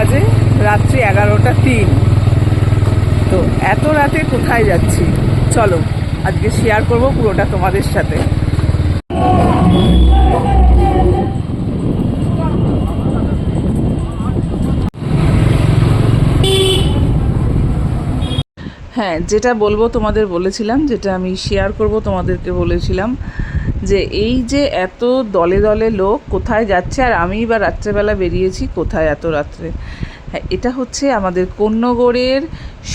বাজে রাত্রি এগারোটা তিন। তো এত রাতে কোথায় যাচ্ছি? চলো, আজকে শেয়ার করব পুরোটা তোমাদের সাথে। হ্যাঁ যেটা বলব তোমাদের বলেছিলাম, যেটা আমি শেয়ার করব তোমাদেরকে বলেছিলাম, যে এই যে এত দলে দলে লোক কোথায় যাচ্ছে আর আমি বা রাত্রেবেলা বেরিয়েছি কোথায় এত রাত্রে? হ্যাঁ এটা হচ্ছে আমাদের কন্যগড়ের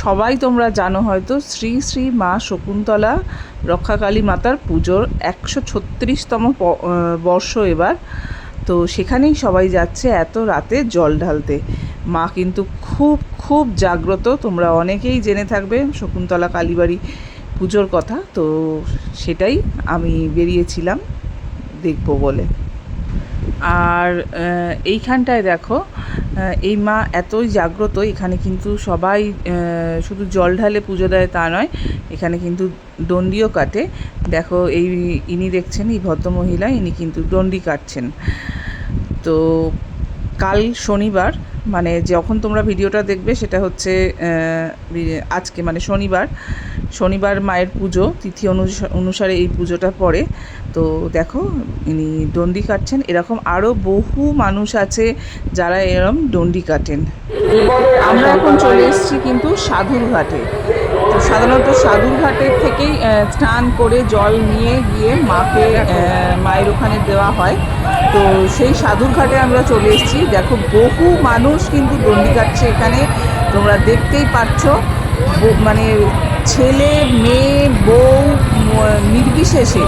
সবাই তোমরা জানো হয়তো, শ্রী শ্রী মা শকুন্তলা রক্ষাকালী মাতার পুজোর একশো ছত্রিশতম বর্ষ এবার। তো সেখানেই সবাই যাচ্ছে এত রাতে জল ঢালতে। মা কিন্তু খুব খুব জাগ্রত। তোমরা অনেকেই জেনে থাকবে শকুন্তলা কালীবাড়ি পুজোর কথা। তো সেটাই আমি বেরিয়েছিলাম দেখব বলে। আর এইখানটায় দেখো এই মা এতই জাগ্রত, এখানে কিন্তু সবাই শুধু জল ঢালে পুজো দেয় তা নয়, এখানে কিন্তু দণ্ডিও কাটে। দেখো, এই ইনি দেখছেন, এই ভদ্রমহিলা, ইনি কিন্তু দণ্ডি কাটছেন। তো কাল শনিবার মানে যখন তোমরা ভিডিওটা দেখবে সেটা হচ্ছে আজকে মানে শনিবার। শনিবার মায়ের পুজো, তিথি অনুসা- অনুসারে এই পুজোটা পড়ে। তো দেখো, ইনি দণ্ডি কাটছেন। এরকম আরও বহু মানুষ আছে যারা এরম দণ্ডি কাটেন। আমরা এখন চলে এসেছি কিন্তু সাধুর ঘাটে। তো সাধারণত সাধুর ঘাটের থেকেই স্নান করে জল নিয়ে গিয়ে মাকে মায়ের ওখানে দেওয়া হয়। তো সেই সাধুর ঘাটে আমরা চলে এসেছি। দেখো, বহু মানুষ কিন্তু দণ্ডি কাটছে এখানে। তোমরা দেখতেই পাচ্ছ মানে ছেলে, মেয়ে, বউ নির্বিশেষে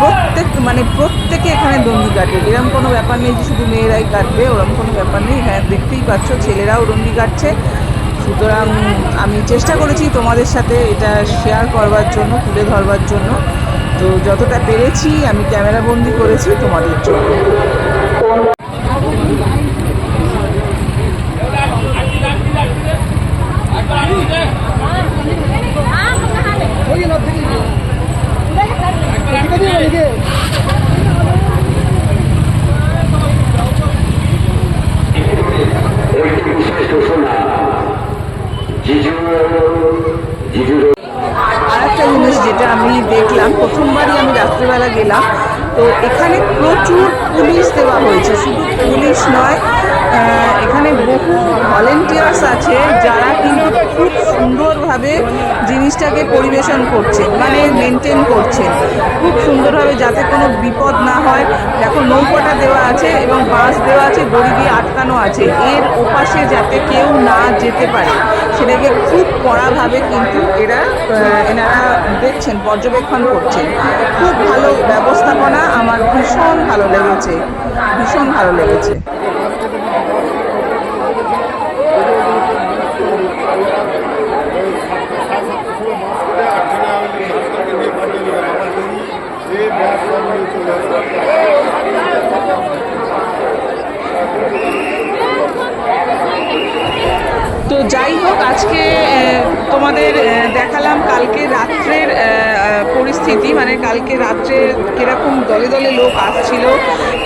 প্রত্যেক মানে প্রত্যেকে এখানে দণ্ডি কাটে। এরকম কোনো ব্যাপার নেই যে শুধু মেয়েরাই কাটবে ওরকম কোনো ব্যাপার নেই। এখানে দেখতেই পাচ্ছ, ছেলেরাও দণ্ডি কাটছে। সুতরাং আমি চেষ্টা করেছি তোমাদের সাথে এটা শেয়ার করবার জন্য, তুলে ধরবার জন্য। তো যতটা পেরেছি আমি ক্যামেরা বন্দি করেছি তোমাদের জন্য। আর একটা জিনিস যেটা আমি দেখলাম প্রথমবারই আমি রাত্রিবেলা গেলাম তো এখানে প্রচুর পুলিশ দেওয়া হয়েছে। শুধু পুলিশ নয় এখানে বহু ভলেন্টিয়ার্স আছে যারা কিন্তু খুব সুন্দরভাবে জিনিসটাকে পরিবেশন করছে মানে মেনটেন করছে। খুব সুন্দরভাবে যাতে কোনো বিপদ না হয়। দেখো দেওয়া আছে এবং বাঁশ দেওয়া আছে, দড়ি দিয়ে আটকানো আছে। এর ওপাশে যাতে কেউ না যেতে পারে, সেটাকে খুব কড়াভাবে কিন্তু এরা এনারা দেখছেন, পর্যবেক্ষণ করছেন। খুব ভালো ব্যবস্থাপনা, আমার ভীষণ ভালো লেগেছে, ভীষণ ভালো লেগেছে। যাই হোক, আজকে তোমাদের দেখালাম কালকে রাত্রের পরিস্থিতি। মানে কালকে রাত্রে কীরকম দলে দলে লোক আসছিল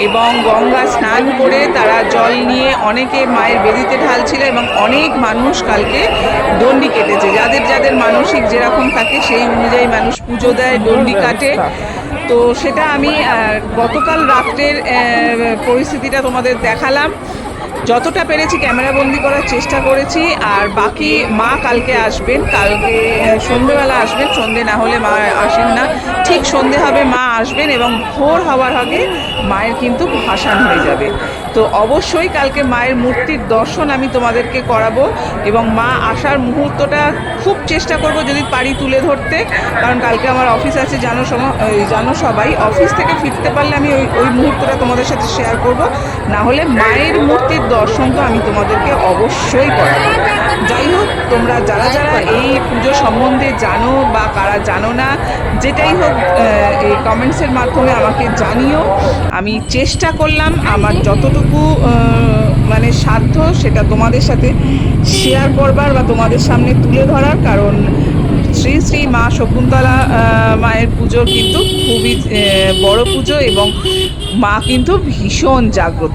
এবং গঙ্গা স্নান করে তারা জল নিয়ে অনেকে মায়ের বেদিতে ঢালছিল এবং অনেক মানুষ কালকে দণ্ডি কেটেছে। যাদের যাদের মানসিক যেরকম থাকে, সেই অনুযায়ী মানুষ পুজো দেয়, দণ্ডি কাটে। তো সেটা আমি গতকাল রাত্রের পরিস্থিতিটা তোমাদের দেখালাম। যতটা পেরেছি ক্যামেরা বন্দি করার চেষ্টা করেছি, আর বাকি মা কালকে আসবেন, কালকে সন্ধেবেলা আসবেন, সন্ধে না হলে মা আসেন না। ঠিক সন্ধে হবে মা আসবেন এবং ভোর হওয়ার আগে মায়ের কিন্তু ভাসান হয়ে যাবে। তো অবশ্যই কালকে মায়ের মূর্তির দর্শন আমি তোমাদেরকে করাবো এবং মা আসার মুহূর্তটা খুব চেষ্টা করব যদি পারি তুলে ধরতে। কারণ কালকে আমার অফিস আছে, জানো জানো সবাই, অফিস থেকে ফিরতে পারলে আমি ওই ওই মুহূর্তটা তোমাদের সাথে শেয়ার করব। না হলে মায়ের মূর্তির দর্শন তো আমি তোমাদেরকে অবশ্যই করাবো। যাই হোক তোমরা যারা যারা এই পুজো সম্বন্ধে জানো বা কারা জানো না, যেটাই হোক এই কমেন্টসের মাধ্যমে আমাকে জানিও। আমি চেষ্টা করলাম আমার যতটুকু মানে সাধ্য সেটা তোমাদের সাথে শেয়ার করবার বা তোমাদের সামনে তুলে ধরার, কারণ শ্রী শ্রী মা শকুন্তলা মায়ের পুজো কিন্তু খুবই বড় পুজো এবং মা কিন্তু ভীষণ জাগ্রত।